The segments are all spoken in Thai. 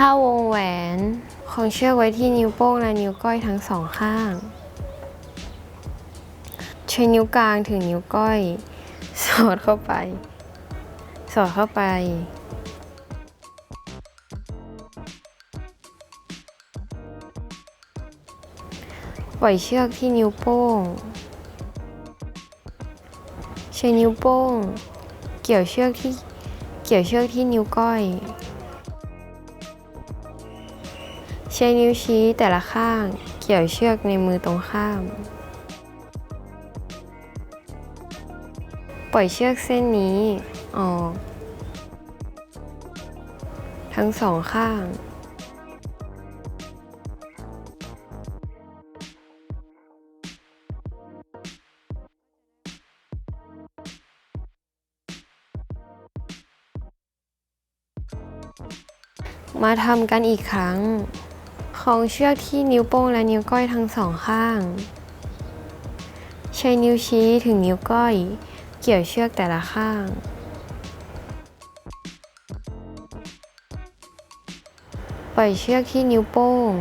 ท่าวงแหวนของเชือกไว้ที่นิ้วโป้งและนิ้วก้อยทั้งสองข้าง ใช้นิ้วกลางถึงนิ้วก้อย สอดเข้าไป สอดเข้าไป ปล่อยเชือกที่นิ้วโป้ง ใช้นิ้วโป้ง เกี่ยวเชือกที่เกี่ยวเชือกที่นิ้วก้อย ใช้นิ้วชี้แต่ละข้าง เกี่ยวเชือกในมือตรงข้าม ปล่อยเชือกเส้นนี้ออก ทั้งสองข้าง มาทำกันอีกครั้ง องเชือกที่นิ้วโป้งและนิ้วก้อยทั้งสองข้าง ใช้นิ้วชี้ถึงนิ้วก้อย เกี่ยวเชือกแต่ละข้าง ปล่อยเชือกที่นิ้วโป้ง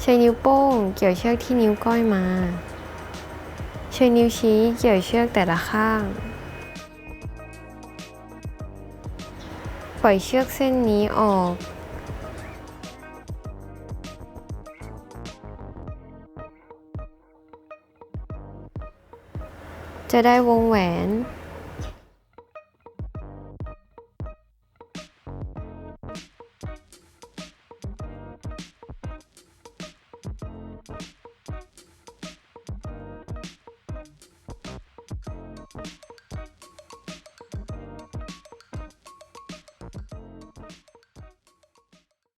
ใช้นิ้วโป้ง เกี่ยวเชือกที่นิ้วก้อยมา ใช้นิ้วชี้เกี่ยวเชือกแต่ละข้าง ปล่อยเชือกเส้นนี้ออก จะได้วงแหวนうん。